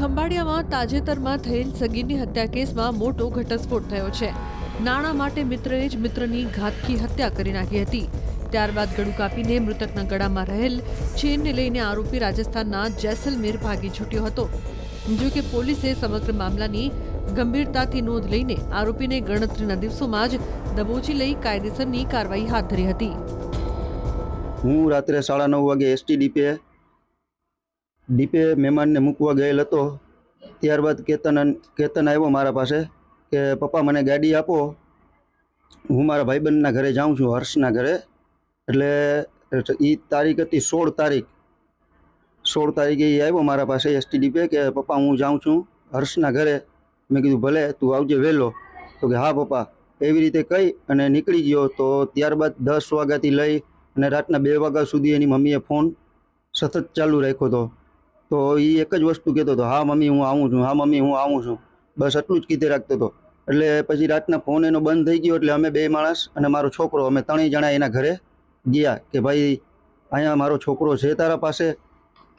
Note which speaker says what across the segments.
Speaker 1: ખંભાળિયામાં તાજેતરમાં થયેલ સગીરની હત્યા કેસમાં મોટો ઘટસ્ફોટ થયો છે. નાણાં માટે મિત્રએ જ મિત્રની ઘાતકી હત્યા કરી નાખી હતી. ત્યારબાદ ગળું કાપીને મૃતકના ગળામાં રહેલ ચેનને લઈને આરોપી રાજસ્થાનના જેસલમેર ભાગી છૂટ્યો હતો. જો કે પોલીસે સમગ્ર મામલાની ગંભીરતાથી નોંધ લઈને આરોપીને ગણતરીના દિવસોમાં જ દબોચી લઈ કાયદેસરની કાર્યવાહી હાથ ધરી હતી.
Speaker 2: હું રાત્રે સાડા નવ વાગે એસટી ડીપે મહેમાનને મૂકવા ગયેલ હતો. ત્યારબાદ કેતન કેતન આવ્યો મારા પાસે કે, પપ્પા, મને ગાડી આપો. હું મારા ભાઈબંધના ઘરે જાઉં છું, હર્ષના ઘરે. એટલે એ તારીખ હતી સોળ તારીખ. સોળ તારીખે એ આવ્યો મારા પાસે એસટી ડીપે કે, પપ્પા, હું જાઉં છું હર્ષના ઘરે. મેં કીધું, ભલે, તું આવજે વહેલો. તો કે, હા, પપ્પા. એવી રીતે કહી અને નીકળી ગયો. તો ત્યારબાદ દસ વાગ્યાથી લઈ અને રાતના બે વાગ્યા સુધી એની મમ્મીએ ફોન સતત ચાલુ રાખ્યો હતો. તો એ એક જ વસ્તુ કહેતો હતો, હા મમ્મી, હું આવું છું, હા મમ્મી, હું આવું છું. બસ એટલું જ કીધે રાખતો હતો. એટલે પછી રાતના ફોન એનો બંધ થઈ ગયો એટલે અમે બે માણસ અને મારો છોકરો, અમે ત્રણેય જણા એના ઘરે ગયા કે ભાઈ, અહીંયા મારો છોકરો છે તારા પાસે?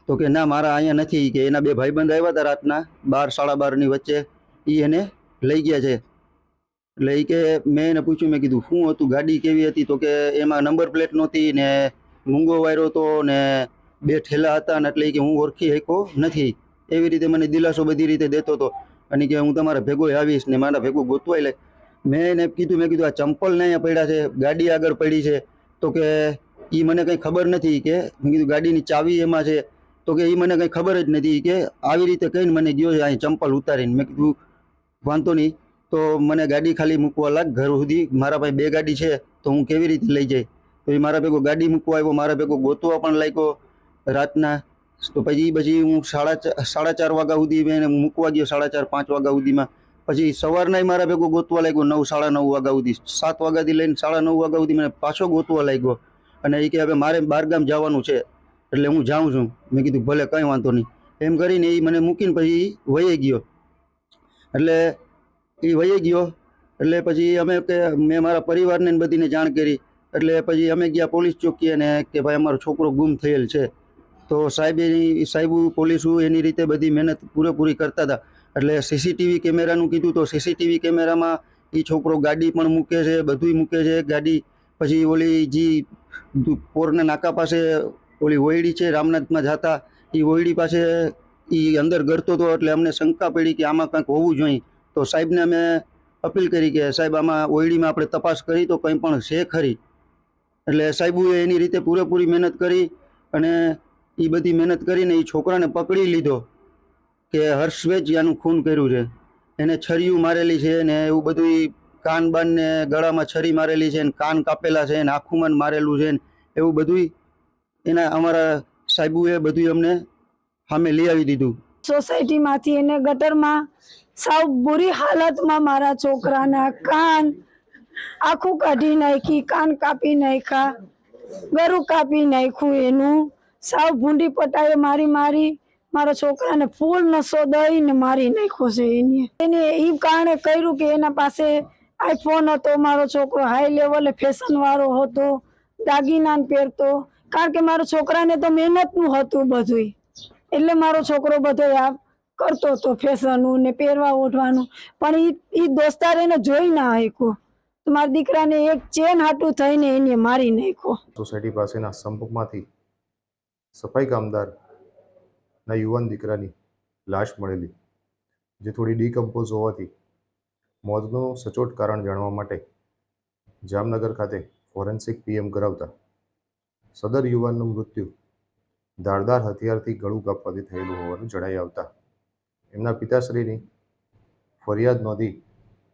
Speaker 2: તો કે, ના, મારા અહીંયા નથી. કે એના બે ભાઈબંધ આવ્યા હતા રાતના, બાર, સાડા બારની વચ્ચે. એ એને લઈ ગયા છે. એટલે એ કે, મેં એને પૂછ્યું, મેં કીધું, શું હતું, ગાડી કેવી હતી? તો કે, એમાં નંબર પ્લેટ નહોતી ને મૂંગો વાયરો હતો ને બે ઠેલા હતા ને એટલે કે હું ઓળખી શક્યો નથી. એવી રીતે મને દિલાસો બધી રીતે દેતો હતો અને કે હું તમારા ભેગો આવીશ ને મારા ભેગું ગોતવાઈ લે. મેં એને કીધું, મેં કીધું, આ ચંપલ ને અહીંયા પડ્યા છે, ગાડી આગળ પડી છે. તો કે એ મને કંઈ ખબર નથી કે, મેં કીધું, ગાડીની ચાવી એમાં છે. તો કે એ મને કંઈ ખબર જ નથી કે આવી રીતે કહીને મને ગયો છે, અહીં ચંપલ ઉતારીને. મેં કીધું, વાંધો નહીં. તો મને ગાડી ખાલી મૂકવા લાગ ઘર સુધી. મારા પાસે બે ગાડી છે, તો હું કેવી રીતે લઈ જાય તો એ મારા ભેગો ગાડી મૂકવા આવ્યો, મારા ભેગો ગોતવા પણ લાગ્યો. રાતના, તો પછી પછી હું સાડા સાડા ચાર વાગ્યા સુધી એને મૂકવા ગયો, સાડા ચાર, પાંચ વાગ્યા સુધીમાં. પછી સવારના મારા ભેગો ગોતવા લાગ્યો, નવ, સાડા નવ વાગ્યા સુધી. સાત વાગ્યાથી લઈને સાડા નવ વાગ્યા સુધી મને પાછો ગોતવા લાગ્યો. અને એ કે હવે મારે બારગામ જવાનું છે, એટલે હું જાઉં છું. મેં કીધું, ભલે, કંઈ વાંધો નહીં. એમ કરીને એ મને મૂકીને પછી વહી ગયો. એટલે એ વહી ગયો. એટલે પછી અમે કે, મેં મારા પરિવારને બધીને જાણ કરી. એટલે પછી અમે ગયા પોલીસ ચોકીએ ને કે, ભાઈ, અમારો છોકરો ગુમ થયેલ છે. તો સાહેબ એની સાહેબ પોલીસો એની રીતે બધી મહેનત પૂરેપૂરી કરતા હતા. એટલે સીસીટીવી કેમેરાનું કીધું તો સીસીટીવી કેમેરામાં એ છોકરો ગાડી પણ મૂકે છે, બધુંય મૂકે છે. ગાડી પછી ઓલી જે પોરના નાકા પાસે ઓલી ઓયડી છે, રામનાથમાં જતા. એ ઓયડી પાસે એ અંદર ગરતો હતો એટલે અમને શંકા પડી કે આમાં કંઈક હોવું જોઈએ. તો સાહેબને અમે અપીલ કરી કે સાહેબ આમાં ઓયડીમાં આપણે તપાસ કરી તો કંઈ પણ છે ખરી. એટલે સાહેબુએ એની રીતે પૂરેપૂરી મહેનત કરી અને એ બધી મહેનત કરીને એ છોકરાને પકડી લીધો કે હર્ષવેજ ખૂન કર્યું છે. એને છરીયું મારેલી છે ને એવું બધું કાન બાનને ગળામાં છરી મારેલી છે ને કાન કાપેલા છે ને આખુંમાં મારેલું છે ને એવું બધું એના અમારા સાહેબુએ બધું અમને સામે લઈ આવી દીધું.
Speaker 3: સોસાયટીમાંથી એને ગટરમાં સાવ બુરી હાલતમાં મારા છોકરાના કાન આખું કાઢી નાખી, કાન કાપી નાખ્યા, ગરું કાપી નાખ્યું એનું. સાવ ભૂંડી પટાવે મારી મારી. મારા છોકરાને ફૂલ નસો દઈને મારી નાખ્યો છે એને. એને એ કારણે કર્યું કે એના પાસે આઈફોન હતો, મારો છોકરો હાઈ લેવલે ફેશન વાળો હતો, દાગીના પહેરતો. કારણ કે મારા છોકરાને તો મહેનતનું હતું બધું એટલે મારો છોકરો બધો આ કરતો હતો ફેશનનું ને પહેરવા ઓઢવાનું. પણ એ દોસ્તાર એને જોઈ ના તો મારા દીકરાને એક ચેન હાટું થઈને એને મારી નાખ્યો.
Speaker 4: સોસાયટી પાસેના સંપર્કમાંથી સફાઈ કામદારના યુવાન દીકરાની લાશ મળેલી, જે થોડી ડીકમ્પોઝ હોવાથી મોતનું સચોટ કારણ જાણવા માટે જામનગર ખાતે ફોરેન્સિક પીએમ કરાવતા સદર યુવાનનું મૃત્યુ ધારદાર હથિયારથી ગળું કાપવાથી થયેલું હોવાનું જણાઈ આવતા એમના પિતાશ્રીની ફરિયાદ નોંધી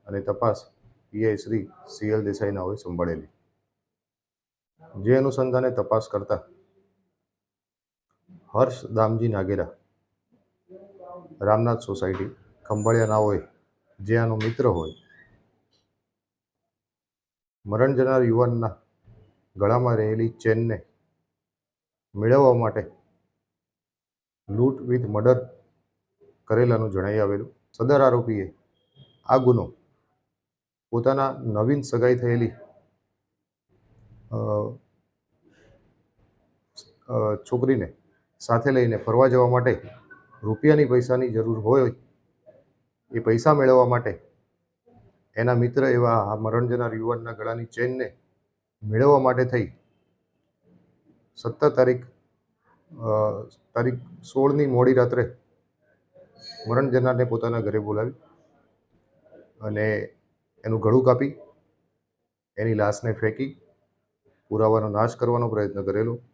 Speaker 4: અને તપાસ પીઆઈ શ્રી સીએલ દેસાઈના હોય સંભાળેલી. જે અનુસંધાને તપાસ કરતા હર્ષ દામજી નાગેરા. રામનાથ સોસાયટી. ખંભાળિયાના હોય જે આનો મિત્ર હોય. મરણ જનાર યુવાનના ગળામાં રહેલી ચેનને મેળવવા માટે લૂંટ વિથ મર્ડર કરેલાનું જણાઈ આવેલું. સદર આરોપીએ આ ગુનો પોતાના નવીન સગાઈ થયેલી છોકરીને સાથે લઈને ફરવા જવા માટે રૂપિયાની પૈસાની જરૂર હોય, એ પૈસા મેળવવા માટે એના મિત્ર એવા આ મરણ જનાર યુવાનના ગળાની ચેનને મેળવવા માટે થઈ. સત્તર તારીખ તારીખ સોળની મોડી રાત્રે મરણ જનારને પોતાના ઘરે બોલાવી અને એનું ગળું કાપી, એની લાશને ફેંકી, પુરાવાનો નાશ કરવાનો પ્રયત્ન કરેલો.